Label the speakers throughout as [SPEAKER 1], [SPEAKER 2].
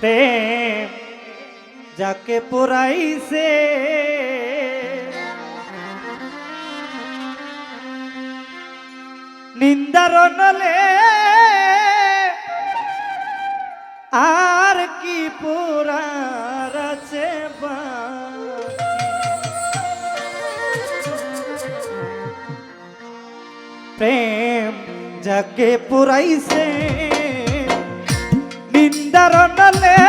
[SPEAKER 1] প্রেম যাকে পোড়াইছে নিন্দার নলে আর কি পোড়ার আছে? প্রেম যাকে পুরাইছে নিন্দার নলে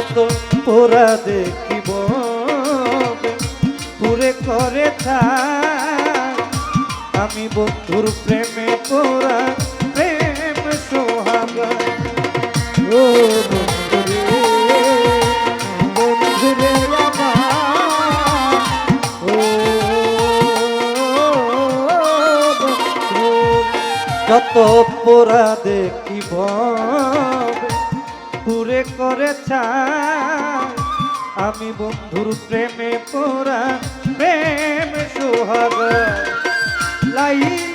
[SPEAKER 1] যত পোড়া দেখিব পুরে করে থাক। আমি বন্ধুর প্রেমে পোড়া প্রেম সোহাগা। ও আমার। আমি বন্ধুর প্রেমে পোড়া প্রেম সোহাগ। লাইলি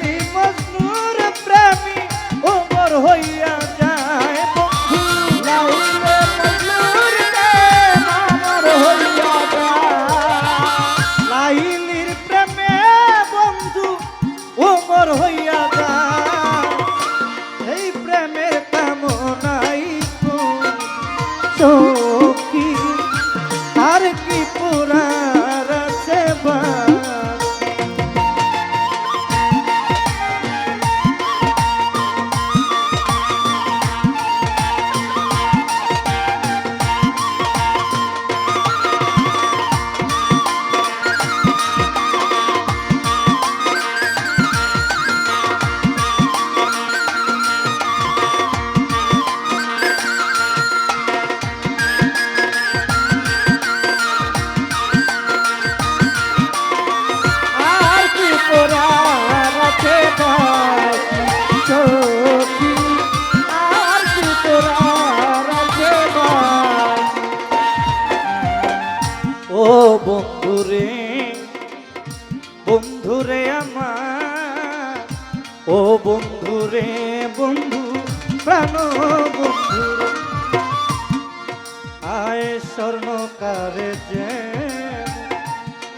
[SPEAKER 1] স্বর্ণকারে যে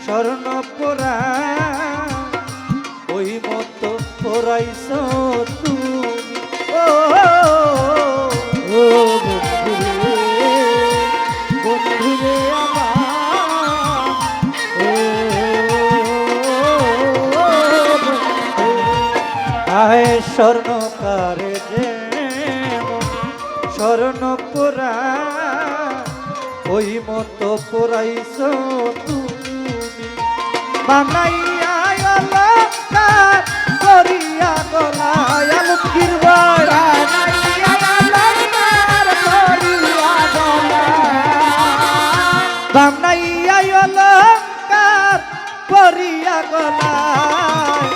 [SPEAKER 1] স্বর্ণ পোড়া ওই মতো পোড়াইছ তুমি ও বন্ধু। স্বর্ণকারে ওই মতো পোড়াইছ তুমি। বানাইয়া করিয়া গলায়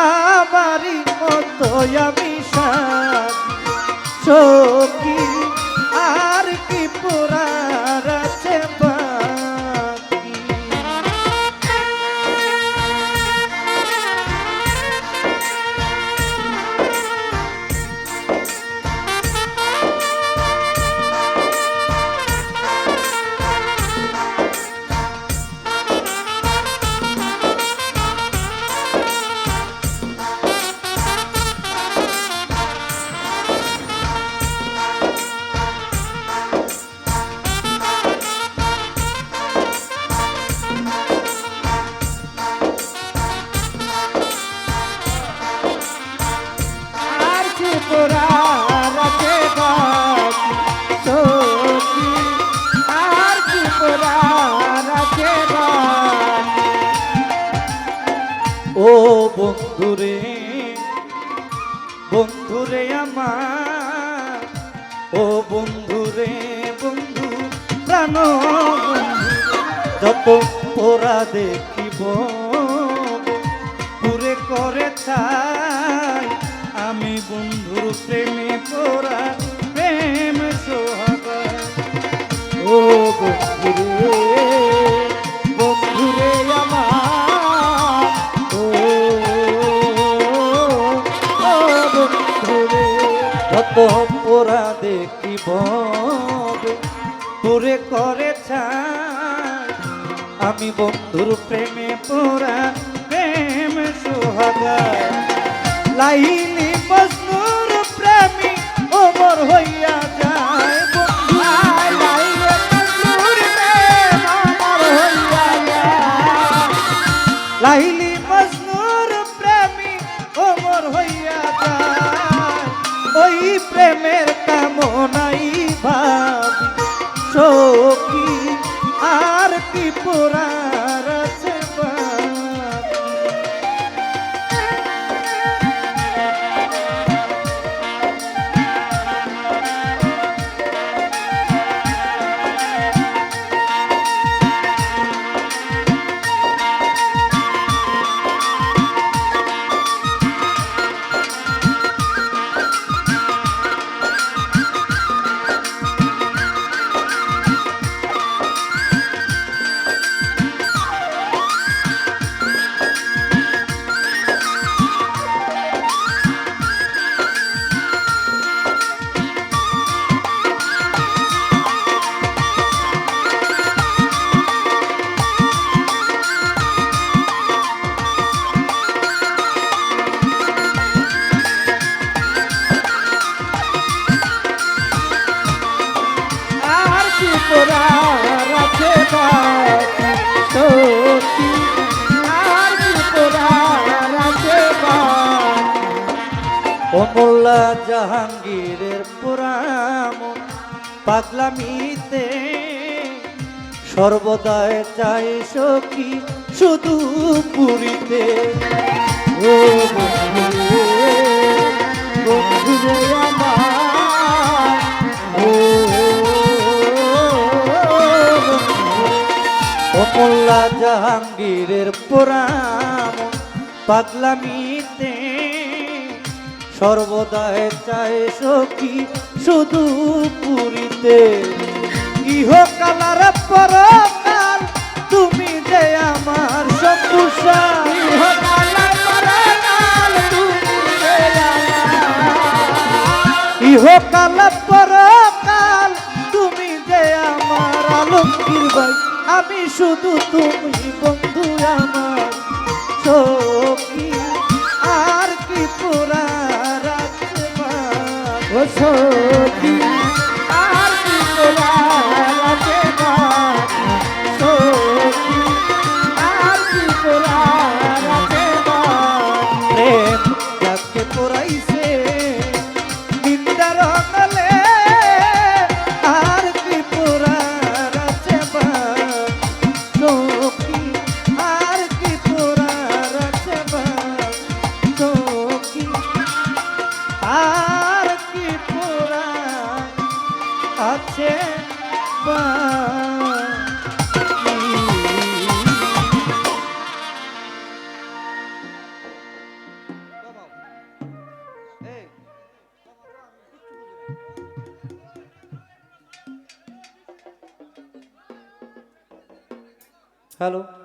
[SPEAKER 1] আমারই মতো আমি বন্ধুরে বন্ধুরে আমার। ও বন্ধুরে, বন্ধু, প্রাণ যত পোরা দেখিব, পুরে করে চাই আমি বন্ধুর প্রেমে পোরা প্রেম সোহাগা। ও বন্ধুরে আমি বন্ধুর প্রেমে পোরা প্রেম সোহাগা। লাইলি মজনুর প্রেমী ওমর হইয়া যায় লাইলি মজনুর প্রেমী ওই প্রেমের অমোল্লা জাহাঙ্গীরের পুরাম পাগলামিতে সর্বদায় চাই সখী শুধু পুরীতে। ও জাহাঙ্গীরের পুরাম পাগলামিতে সর্বদায় চায় সখী শুধু পুরীতে। ইহকালার পরকাল তুমি যে আমার যে ইহকাল পরকাল তুমি যে আমার আলমগীর ভাই আমি শুধু তুমি বন্ধু আমার। সখী আর কি পুরা ও Hello.